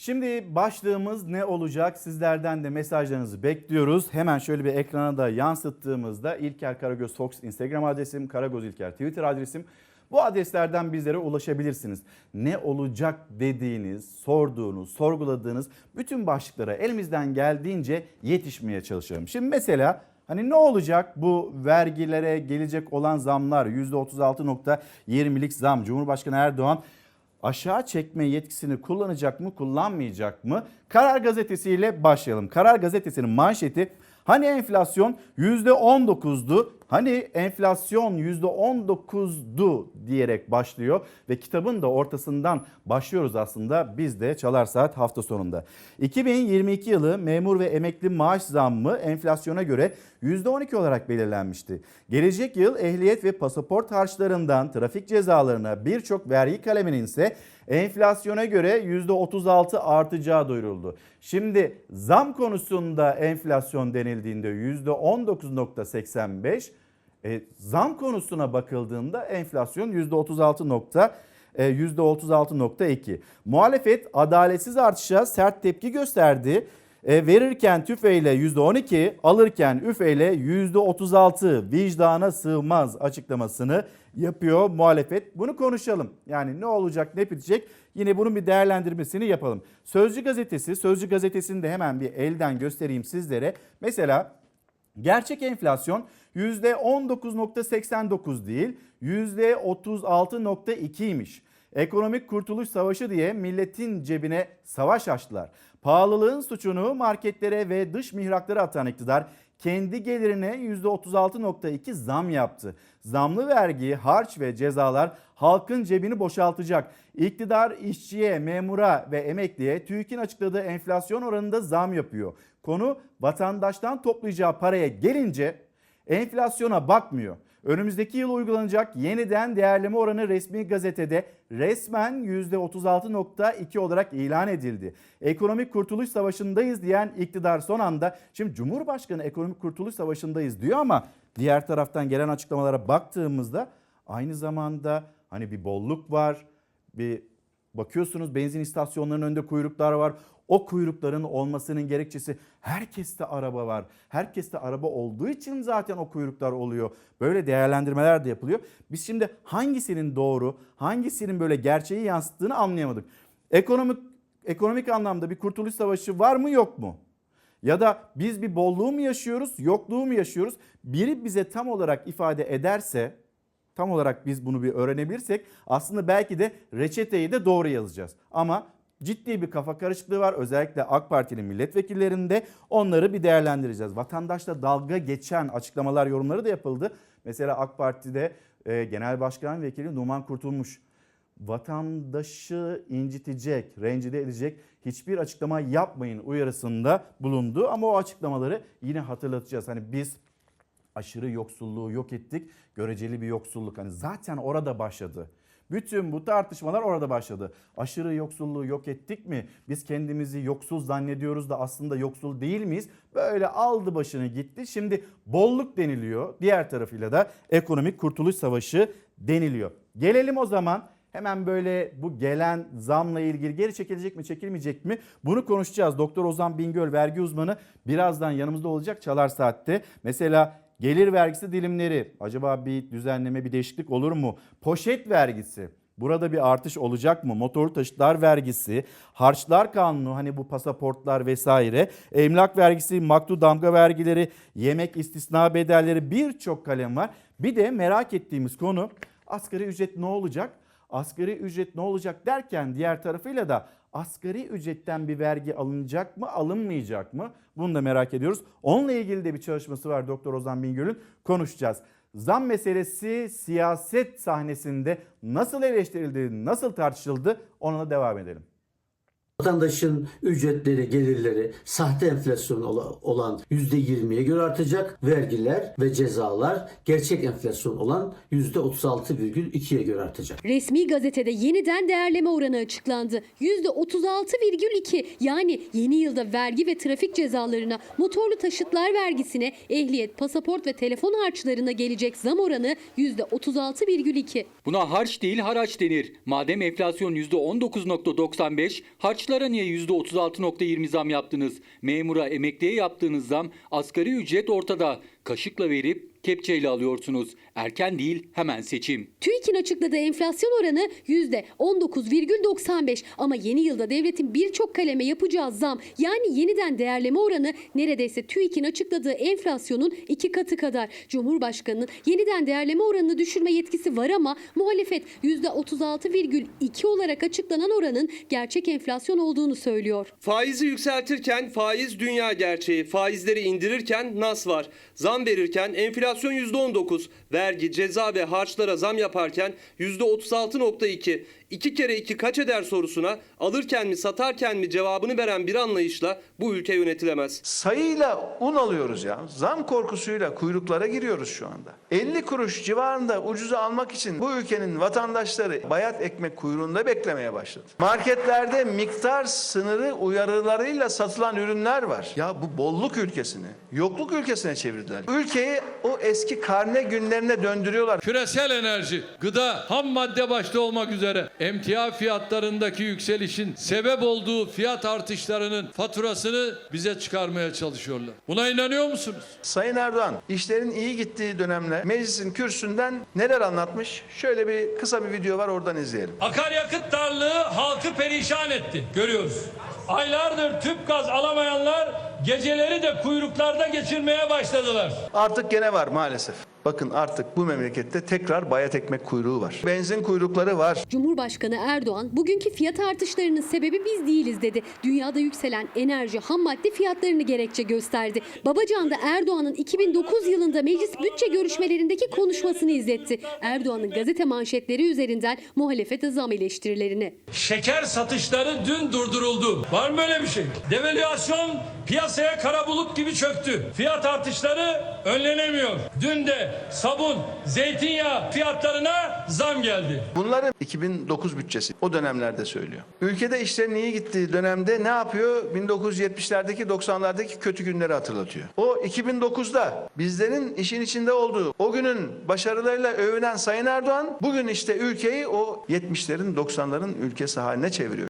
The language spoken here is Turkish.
Şimdi başlığımız ne olacak? Sizlerden de mesajlarınızı bekliyoruz. Hemen şöyle bir ekrana da yansıttığımızda İlker Karagöz Fox Instagram adresim, Karagöz İlker Twitter adresim. Bu adreslerden bizlere ulaşabilirsiniz. Ne olacak dediğiniz, sorduğunuz, sorguladığınız bütün başlıklara elimizden geldiğince yetişmeye çalışalım. Şimdi mesela Hani ne olacak bu vergilere gelecek olan zamlar %36.20'lik zam Cumhurbaşkanı Erdoğan aşağı çekme yetkisini kullanacak mı kullanmayacak mı? Karar gazetesiyle başlayalım. Karar gazetesinin manşeti hani enflasyon %19'du hani enflasyon %19'du diyerek başlıyor ve kitabın da ortasından başlıyoruz aslında biz de Çalar Saat hafta sonunda. 2022 yılı memur ve emekli maaş zammı enflasyona göre %12 olarak belirlenmişti. Gelecek yıl ehliyet ve pasaport harçlarından trafik cezalarına birçok vergi kaleminin ise enflasyona göre %36 artacağı duyuruldu. Şimdi zam konusunda enflasyon denildiğinde %19.85 e, zam konusuna bakıldığında enflasyon %36 nokta e, %36.2. Muhalefet adaletsiz artışa sert tepki gösterdi. E, verirken tüfeyle %12, alırken üfeyle %36 vicdana sığmaz açıklamasını yapıyor muhalefet. Bunu konuşalım. Yani ne olacak ne bitecek yine bunun bir değerlendirmesini yapalım. Sözcü gazetesi, Sözcü gazetesini de hemen bir elden göstereyim sizlere. Mesela gerçek enflasyon %19.89 değil %36.2'ymiş. Ekonomik kurtuluş savaşı diye milletin cebine savaş açtılar. Pahalılığın suçunu marketlere ve dış mihraklara atan iktidar kendi gelirine %36.2 zam yaptı. Zamlı vergi, harç ve cezalar halkın cebini boşaltacak. İktidar işçiye, memura ve emekliye TÜİK'in açıkladığı enflasyon oranında zam yapıyor. Konu vatandaştan toplayacağı paraya gelince enflasyona bakmıyor. Önümüzdeki yıl uygulanacak yeniden değerleme oranı resmi gazetede resmen %36.2 olarak ilan edildi. Ekonomik kurtuluş savaşındayız diyen iktidar son anda şimdi Cumhurbaşkanı ekonomik kurtuluş savaşındayız diyor ama diğer taraftan gelen açıklamalara baktığımızda aynı zamanda hani bir bolluk var. Bir bakıyorsunuz benzin istasyonlarının önünde kuyruklar var. O kuyrukların olmasının gerekçesi herkeste araba var. Herkeste araba olduğu için zaten o kuyruklar oluyor. Böyle değerlendirmeler de yapılıyor. Biz şimdi hangisinin doğru, hangisinin böyle gerçeği yansıttığını anlayamadık. Ekonomik ekonomik anlamda bir kurtuluş savaşı var mı yok mu? Ya da biz bir bolluğu mu yaşıyoruz, yokluğu mu yaşıyoruz? Biri bize tam olarak ifade ederse, tam olarak biz bunu bir öğrenebilirsek aslında belki de reçeteyi de doğru yazacağız. Ama ciddi bir kafa karışıklığı var. Özellikle AK Parti'nin milletvekillerinde onları bir değerlendireceğiz. Vatandaşla dalga geçen açıklamalar, yorumları da yapıldı. Mesela AK Parti'de e, Genel Başkan Vekili Numan Kurtulmuş vatandaşı incitecek, rencide edecek hiçbir açıklama yapmayın uyarısında bulundu. Ama o açıklamaları yine hatırlatacağız. Hani biz aşırı yoksulluğu yok ettik. Göreceli bir yoksulluk. Hani zaten orada başladı. Bütün bu tartışmalar orada başladı. Aşırı yoksulluğu yok ettik mi? Biz kendimizi yoksuz zannediyoruz da aslında yoksul değil miyiz? Böyle aldı başını gitti. Şimdi bolluk deniliyor. Diğer tarafıyla da ekonomik kurtuluş savaşı deniliyor. Gelelim o zaman Hemen böyle bu gelen zamla ilgili geri çekilecek mi çekilmeyecek mi bunu konuşacağız. Doktor Ozan Bingöl vergi uzmanı birazdan yanımızda olacak Çalar Saat'te. Mesela gelir vergisi dilimleri acaba bir düzenleme bir değişiklik olur mu? Poşet vergisi Burada bir artış olacak mı? Motorlu taşıtlar vergisi, harçlar kanunu hani bu pasaportlar vesaire, emlak vergisi, maktu damga vergileri, yemek istisna bedelleri birçok kalem var. Bir de merak ettiğimiz konu asgari ücret ne olacak? Asgari ücret ne olacak derken diğer tarafıyla da asgari ücretten bir vergi alınacak mı alınmayacak mı? Bunu da merak ediyoruz. Onunla ilgili de bir çalışması var Doktor Ozan Bingöl'ün konuşacağız. Zam meselesi siyaset sahnesinde nasıl eleştirildi, nasıl tartışıldı ona devam edelim. Vatandaşın ücretleri, gelirleri sahte enflasyon ola- olan %20'ye göre artacak. Vergiler ve cezalar gerçek enflasyon olan %36,2'ye göre artacak. Resmi gazetede yeniden değerleme oranı açıklandı. %36,2 yani yeni yılda vergi ve trafik cezalarına, motorlu taşıtlar vergisine, ehliyet, pasaport ve telefon harçlarına gelecek zam oranı %36,2. Buna harç değil haraç denir. Madem enflasyon %19.95, harçlar Maaşlara niye %36.20 zam yaptınız? Memura, emekliye yaptığınız zam asgari ücret ortada. Kaşıkla verip kepçeyle alıyorsunuz. Erken değil hemen seçim. TÜİK'in açıkladığı enflasyon oranı %19,95 ama yeni yılda devletin birçok kaleme yapacağı zam yani yeniden değerleme oranı neredeyse TÜİK'in açıkladığı enflasyonun iki katı kadar. Cumhurbaşkanının yeniden değerleme oranını düşürme yetkisi var ama muhalefet %36,2 olarak açıklanan oranın gerçek enflasyon olduğunu söylüyor. Faizi yükseltirken faiz dünya gerçeği, faizleri indirirken nas var. Zam verirken enflasyon %19, vergi, ceza ve harçlara zam yaparken %36.2. İki kere iki kaç eder sorusuna alırken mi satarken mi cevabını veren bir anlayışla bu ülke yönetilemez. Sayıyla un alıyoruz ya. Zam korkusuyla kuyruklara giriyoruz şu anda. 50 kuruş civarında ucuza almak için bu ülkenin vatandaşları bayat ekmek kuyruğunda beklemeye başladı. Marketlerde miktar sınırı uyarılarıyla satılan ürünler var. Ya bu bolluk ülkesini, yokluk ülkesine çevirdiler. Ülkeyi o eski karne günlerine döndürüyorlar. Küresel enerji, gıda, ham madde başta olmak üzere emtia fiyatlarındaki yükselişin sebep olduğu fiyat artışlarının faturasını bize çıkarmaya çalışıyorlar. Buna inanıyor musunuz? Sayın Erdoğan işlerin iyi gittiği dönemle meclisin kürsüsünden neler anlatmış? Şöyle bir kısa bir video var oradan izleyelim. Akaryakıt darlığı halkı perişan etti. Görüyoruz. Aylardır tüp gaz alamayanlar geceleri de kuyruklarda geçirmeye başladılar. Artık gene var maalesef. Bakın artık bu memlekette tekrar bayat ekmek kuyruğu var. Benzin kuyrukları var. Cumhurbaşkanı Erdoğan bugünkü fiyat artışlarının sebebi biz değiliz dedi. Dünyada yükselen enerji, ham madde fiyatlarını gerekçe gösterdi. Babacan da Erdoğan'ın 2009 yılında meclis bütçe görüşmelerindeki konuşmasını izletti. Erdoğan'ın gazete manşetleri üzerinden muhalefete zam eleştirilerini. Şeker satışları dün durduruldu. Var mı böyle bir şey? Devalüasyon piyasaya kara bulut gibi çöktü. Fiyat artışları önlenemiyor. Dün de sabun, zeytinyağı fiyatlarına zam geldi. Bunların 2009 bütçesi o dönemlerde söylüyor. Ülkede işlerin iyi gittiği dönemde ne yapıyor? 1970'lerdeki 90'lardaki kötü günleri hatırlatıyor. O 2009'da bizlerin işin içinde olduğu o günün başarılarıyla övünen Sayın Erdoğan bugün işte ülkeyi o 70'lerin 90'ların ülkesi haline çeviriyor.